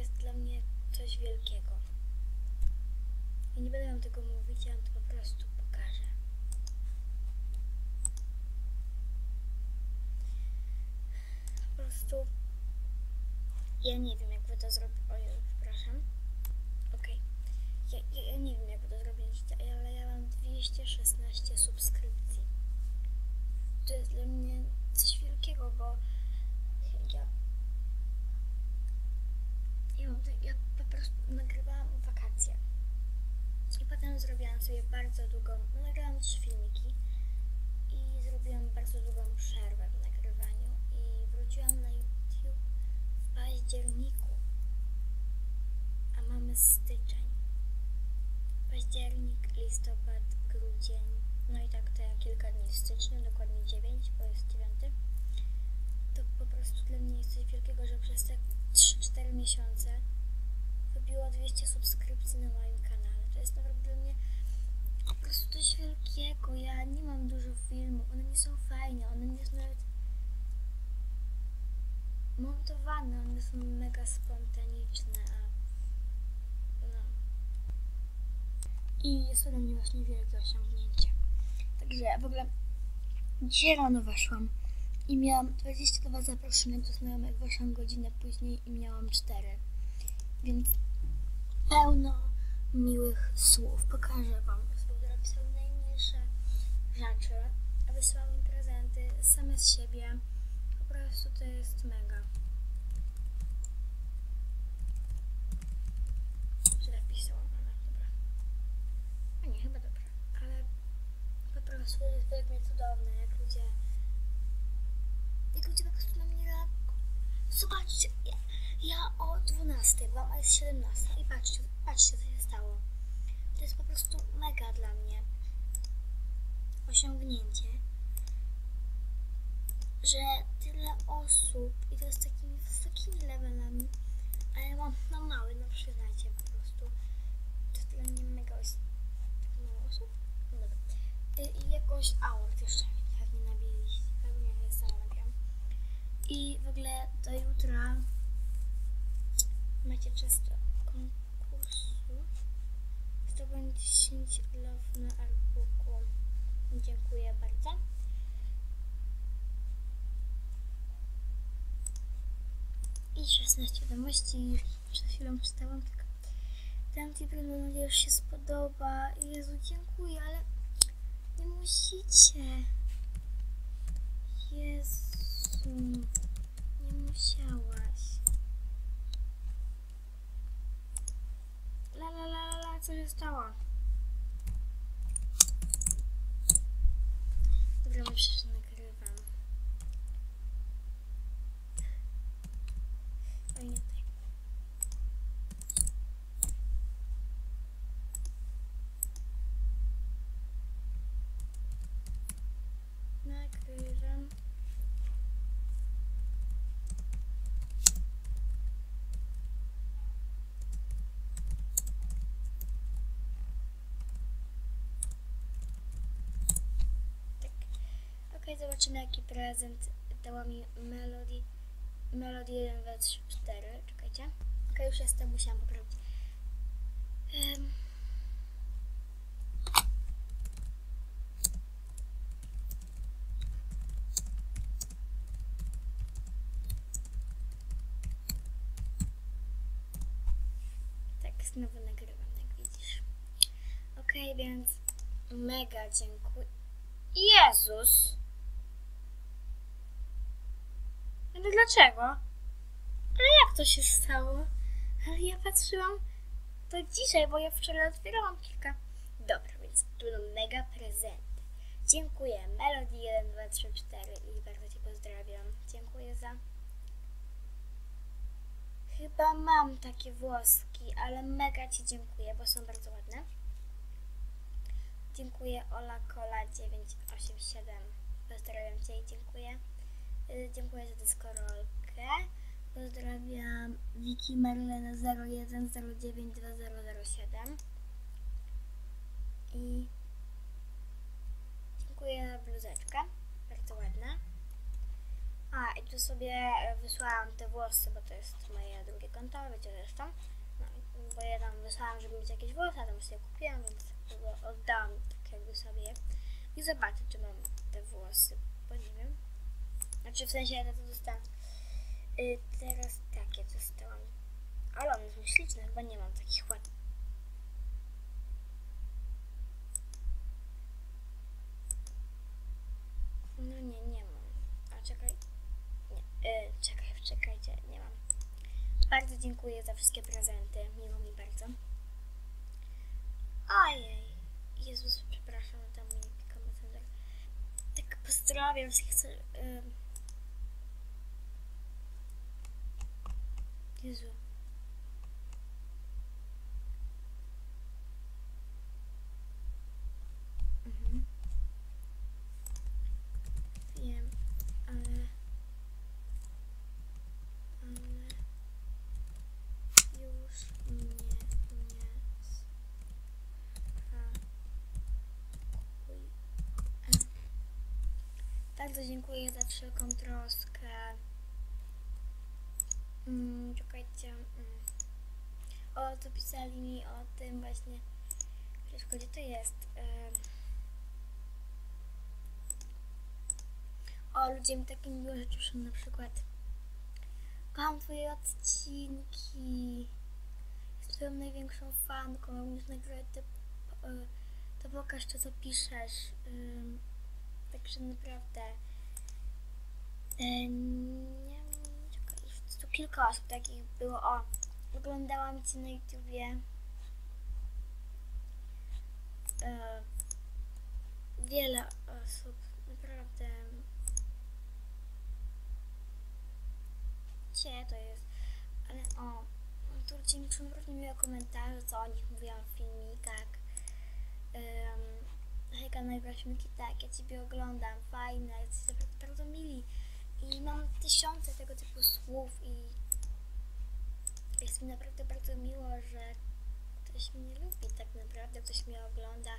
jest dla mnie coś wielkiego. I nie będę wam tego mówić, ja wam to po prostu pokażę. Po prostu ja nie wiem, jak wy to zrobicie. Ojej, przepraszam. Okej. Ja, ja, ja nie wiem, jak wy to zrobiliście, ale ja mam 216 subskrypcji. To jest dla mnie coś wielkiego, bo ja, ja, po prostu nagrywałam wakacje. I potem zrobiłam sobie bardzo długą, no, nagrałam trzy filmiki i zrobiłam bardzo długą przerwę w nagrywaniu i wróciłam na YouTube w październiku, a mamy styczeń. Październik, listopad, grudzień, no i tak te kilka dni w styczniu, dokładnie 9, bo jest 9. To po prostu dla mnie jest coś wielkiego, że przez te 3-4 miesiące wybiło 200 subskrypcji na moim kanale. To jest naprawdę dla mnie po prostu coś wielkiego. Ja nie mam dużo filmów, one nie są fajne, one nie są nawet montowane, one są mega spontaniczne, a no. I jest to dla mnie właśnie wielkie osiągnięcie. Także w ogóle dzisiaj rano weszłam i miałam 22 zaproszenia do znajomych, weszłam godzinę później i miałam 4. Więc pełno miłych słów. Pokażę wam. Osoby napisały najmniejsze rzeczy, a wysłały mi prezenty same z siebie. Po prostu to jest mega. Źle napisałam, ale dobra. A nie, chyba dobra. Ale po prostu jest mnie cudowne, jak ludzie jak ludzie po prostu na mnie reagują. Zobaczcie, ja, ja o 12 byłam, a jest 17 i patrzcie, patrzcie co się stało. To jest po prostu mega dla mnie osiągnięcie, że tyle osób i to z takimi wysokimi levelami, a ja mam na mały, no przyznajcie po prostu. To jest dla mnie mega tak osób? No dobra. I, jakoś aort jeszcze mi I w ogóle do jutra macie czas do konkursu. Zdobądź 10 love na artbooku. Dziękuję bardzo. I 16 wiadomości. Już przed chwilą czytałam tylko. Dam Ci mam nadzieję, że się spodoba. Jezu, dziękuję, ale nie musicie. Jezu, musiałaś. La la la la la, co się stało? Dobra, myślę, że nagrywam. Oj, nie tutaj. Nagrywam. Tak. Okej, zobaczymy jaki prezent dała mi Melody. Melody 1, 2, 3, 4. Czekajcie. Okej, już jestem, musiałam poprawić. Em. Tak, znowu nagrywam, jak widzisz. Okej, więc mega dziękuję. Jezus! Ale dlaczego? Ale jak to się stało? Ale ja patrzyłam to dzisiaj, bo ja wczoraj otwierałam kilka. Dobra, więc tu będą mega prezenty. Dziękuję. Melody 1, 2, 3, 4 i bardzo Cię pozdrawiam. Dziękuję za... Chyba mam takie włoski, ale mega Ci dziękuję, bo są bardzo ładne. Dziękuję Ola Kola 987. Pozdrawiam Cię i dziękuję. Y, Dziękuję za deskorolkę. Pozdrawiam Wiki Marlena 01092007. I dziękuję za bluzeczkę. Bardzo ładna. A, i tu sobie e, wysłałam te włosy, bo to jest moje drugie konto, wiecie zresztą. No, bo ja tam wysłałam, żeby mieć jakieś włosy, a tam sobie kupiłam, więc oddałam tak jakby sobie. I zobaczę, czy mam te włosy, wiem. Znaczy w sensie ja to dostałam. Y, teraz takie dostałam. Ale one są śliczne, chyba nie mam takich ładnych. No nie, nie mam. A czekaj. Nie, y, czekaj, czekajcie, nie mam. Bardzo dziękuję za wszystkie prezenty. Miło mi bardzo. Ojej. Jezus, przepraszam, tam mi messenger. Tak pozdrawiam wszystkich. co- Jezu. Mhm. Wiem, ale... Już nie. Bardzo dziękuję za wszelką troskę. Mm, czekajcie. Mm. O, to pisali mi o tym właśnie. Wszystko, gdzie to jest? O, ludzie mi takie miłe rzeczy na przykład Kocham twoje odcinki. Jestem twoją największą fanką. Będziesz nagrywać, to, e, to pokaż to, co piszesz. Także naprawdę. E, Nie kilka osób takich było. O, oglądałam cię na YouTubie. E, Wiele osób, naprawdę. Gdzie to jest? Ale o, tu ludzie mi piszą różne miłe komentarze, co o nich mówiłam w filmikach. Um, hejka najbraćmiki, tak, ja Ciebie oglądam, fajne, jesteście naprawdę mili. I mam tysiące tego typu słów i jest mi naprawdę bardzo miło, że ktoś mnie lubi tak naprawdę, ktoś mnie ogląda,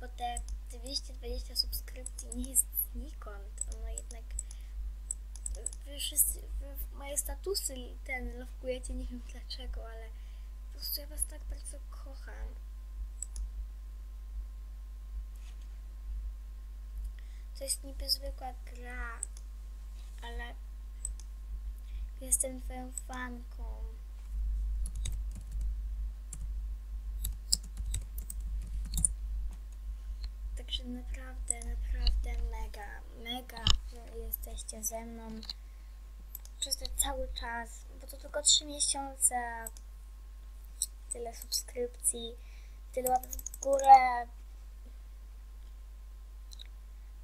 bo te 220 subskrypcji nie jest znikąd, ono jednak wy wszyscy, wy moje statusy ten lowkujecie, nie wiem dlaczego, ale po prostu ja was tak bardzo kocham. To jest niby zwykła gra, jestem twoją fanką. Także naprawdę, naprawdę mega, mega, jesteście ze mną przez ten cały czas, bo to tylko 3 miesiące, tyle subskrypcji, tyle łapek w górę.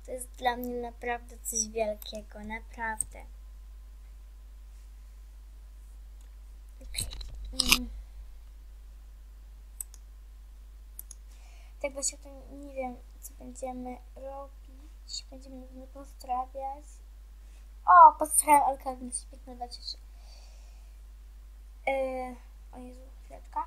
To jest dla mnie naprawdę coś wielkiego, naprawdę. Okej. Mm. Tak właśnie to nie wiem, co będziemy robić. Będziemy na pewno pozdrawiać. O, pozdrawiam Alka, więc piękne dla cieszy. Yy, o Jezu, chwileczka.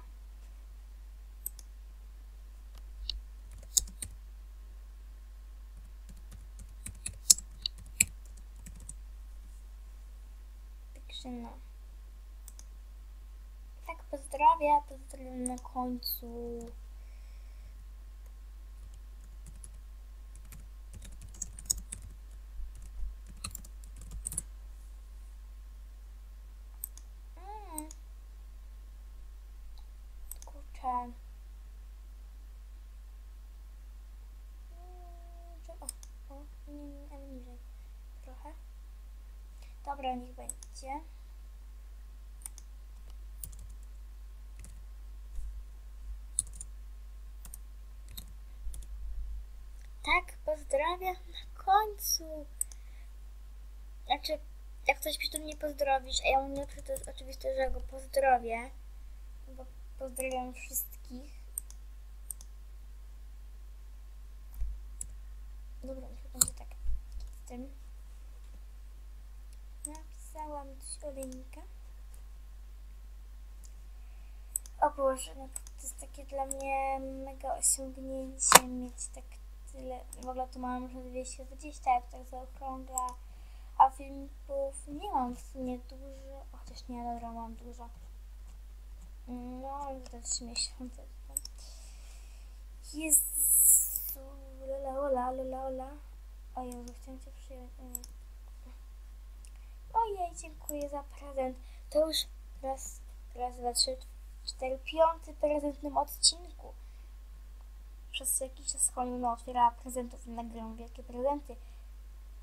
Także no. Tak, pozdrawiam, na końcu. Mm. Kurczę. Mm. Dobra, niech będzie. Pozdrawiam na końcu. Znaczy, jak ktoś pisze, to mnie pozdrowisz, a ja mówię, że to jest oczywiste, że go pozdrowię, bo pozdrawiam wszystkich. Dobra, niech będzie tak z tym. Napisałam coś o linkę. O Boże, no to jest takie dla mnie mega osiągnięcie mieć tak tyle. W ogóle tu mam już 220, jak tak zaokrągla. A filmików nie mam w sumie dużo, chociaż nie, dobra, mam dużo. No, to trzy miesiące. Jezu, lola, lola, lola, lola. O Jezu, chciałam Cię przyjąć. Ojej, dziękuję za prezent. To już raz, raz, dwa, trzy, cztery, piąty prezent w tym odcinku. Przez jakiś czas Holina otwierała prezentów i nagrywam wielkie prezenty.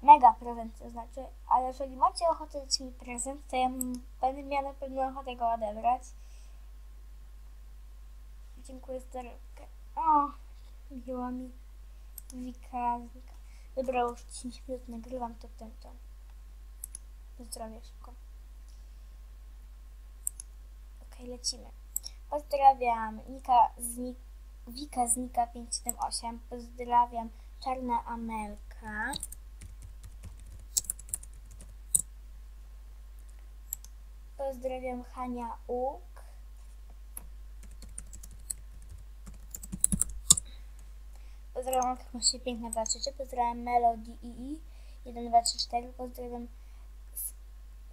Mega prezenty, to znaczy. Ale jeżeli macie ochotę dać mi prezent, to ja będę miała na pewno ochotę go odebrać. Dziękuję za torebkę. O, miła mi Wika. Dobra, już 10 minut nagrywam, to ten, to. Pozdrowię szybko. Okej, lecimy. Pozdrawiam Nika z Nik Wika z Nika 578. Pozdrawiam Czarna Amelka. Pozdrawiam Hania Uk. Pozdrawiam Kosie Piękna 23. Pozdrawiam Melody II 1, 2, 3, 4. Pozdrawiam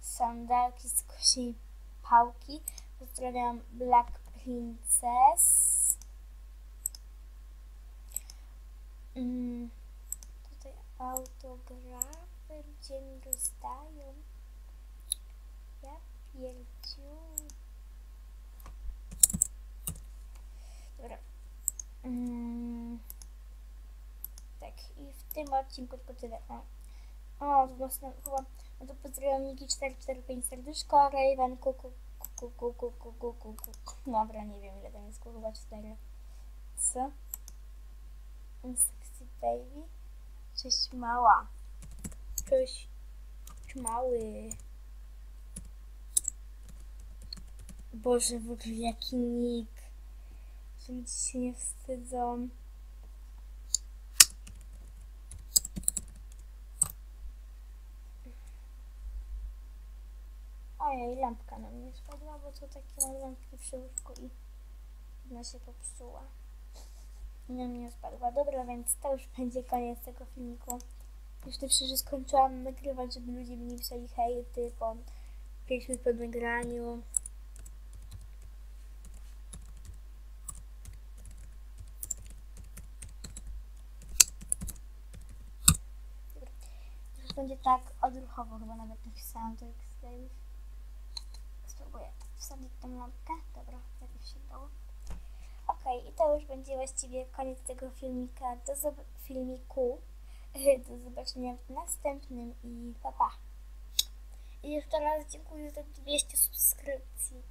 Sandalki z Kosiej Pałki. Pozdrawiam Black Princess. Mm, tutaj autografy gdzie mi rozdają. Ja pierdziu. Dobra. Mm, tak, i w tym odcinku tylko tyle. O, o chyba. No to pozdrawiam Niki 445 serduszko, Raven kuku kuku kuku kuku kuku. Dobra, nie wiem ile tam jest kurwa 4. Co? Sexy baby. Cześć mała. Cześć. Cześć mały. Boże, w ogóle jaki nick. Że ludzie się nie wstydzą. Ojej, lampka na mnie spadła, bo tu takie lampki przy łóżku i ona się popsuła. Na mnie spadła. Dobra, więc to już będzie koniec tego filmiku. Już też że skończyłam nagrywać, żeby ludzie mi nie pisali hejty po 5 minut po nagraniu. Już będzie tak odruchowo, chyba nawet napisałam to już. Spróbuję wsadzić tą lampkę. Dobra, jakoś się dało. Okej, i to już będzie właściwie koniec tego filmika. Do filmiku. Do zobaczenia w następnym i pa pa. I jeszcze raz dziękuję za 200 subskrypcji.